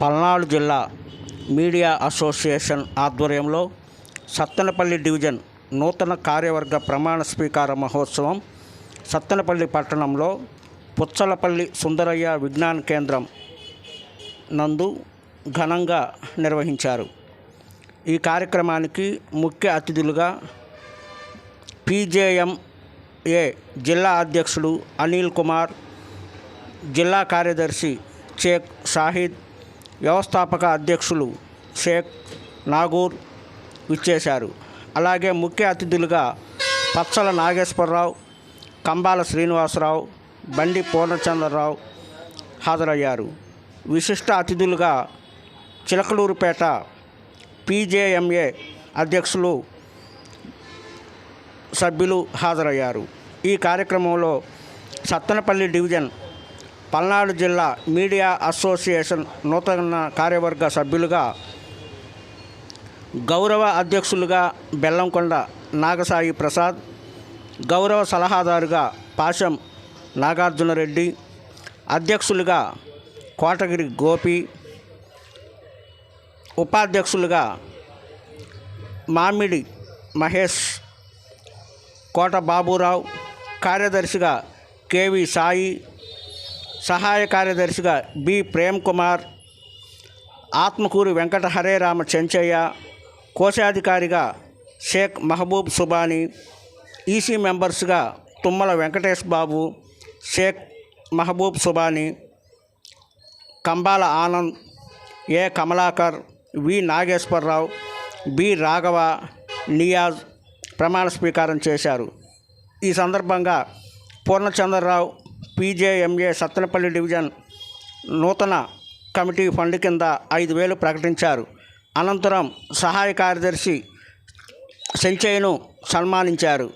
పల్నాడు జిల్లా media association ఆధ్వర్యంలో Sattenapalli division నూతన కార్యవర్గ ప్రమాణ స్వీకార మహోత్సవం సత్తెనపల్లి పట్టణంలో పుచ్చలపల్లి సుందరయ్య విజ్ఞాన కేంద్రం నందు ఘనంగా నిర్వహించారు. ఈ కార్యక్రమానికి ముఖ్య అతిథులుగా పీజేఎంఏ జిల్లా అధ్యక్షుడు అనిల్ కుమార్ జిల్లా కార్యదర్శి షేక్ షాహిద్ వ్యవస్థాపక అధ్యక్షులు షేక్ నాగూర్ విచ్చేశారు. అలాగే ముఖ్య అతిథులుగా పచ్చల నాగేశ్వరరావు కంబాల శ్రీనివాసరావు బండి పూర్ణచంద్రరావు హాజరయ్యారు. విశిష్ట అతిథులుగా చిలకలూరుపేట పీజేఎంఏ అధ్యక్షులు సభ్యులు హాజరయ్యారు. ఈ కార్యక్రమంలో సత్తనపల్లి డివిజన్ పల్నాడు జిల్లా మీడియా అసోసియేషన్ నూతన కార్యవర్గ సభ్యులుగా గౌరవ అధ్యక్షులుగా బెల్లంకొండ నాగసాయి ప్రసాద్ గౌరవ సలహాదారుగా పాశం నాగార్జునరెడ్డి అధ్యక్షులుగా కోటగిరి గోపి ఉపాధ్యక్షులుగా మామిడి మహేష్ కోట బాబురావు కార్యదర్శిగా కేవి సాయి సహాయ కార్యదర్శిగా బి. ప్రేమ్ కుమార్ ఆత్మకూరు వెంకట హరే రామ చెంచయ్య కోశాధికారిగా Sheikh Mahaboob Subhani EC మెంబర్స్గా Tummala Venkatesh Babu Sheikh Mahaboob Subhani Kambala Anand A. Kamalakar V. Nageswararao B. Raghava Niyaz ప్రమాణ స్వీకారం చేశారు. ఈ సందర్భంగా పూర్ణచంద్రరావు పీజేఎంఏ సత్తెనపల్లి డివిజన్ నూతన కమిటీ ఫండ్ కింద ఐదు వేలు ప్రకటించారు. అనంతరం సహాయ కార్యదర్శి సెంచయ్యను సన్మానించారు.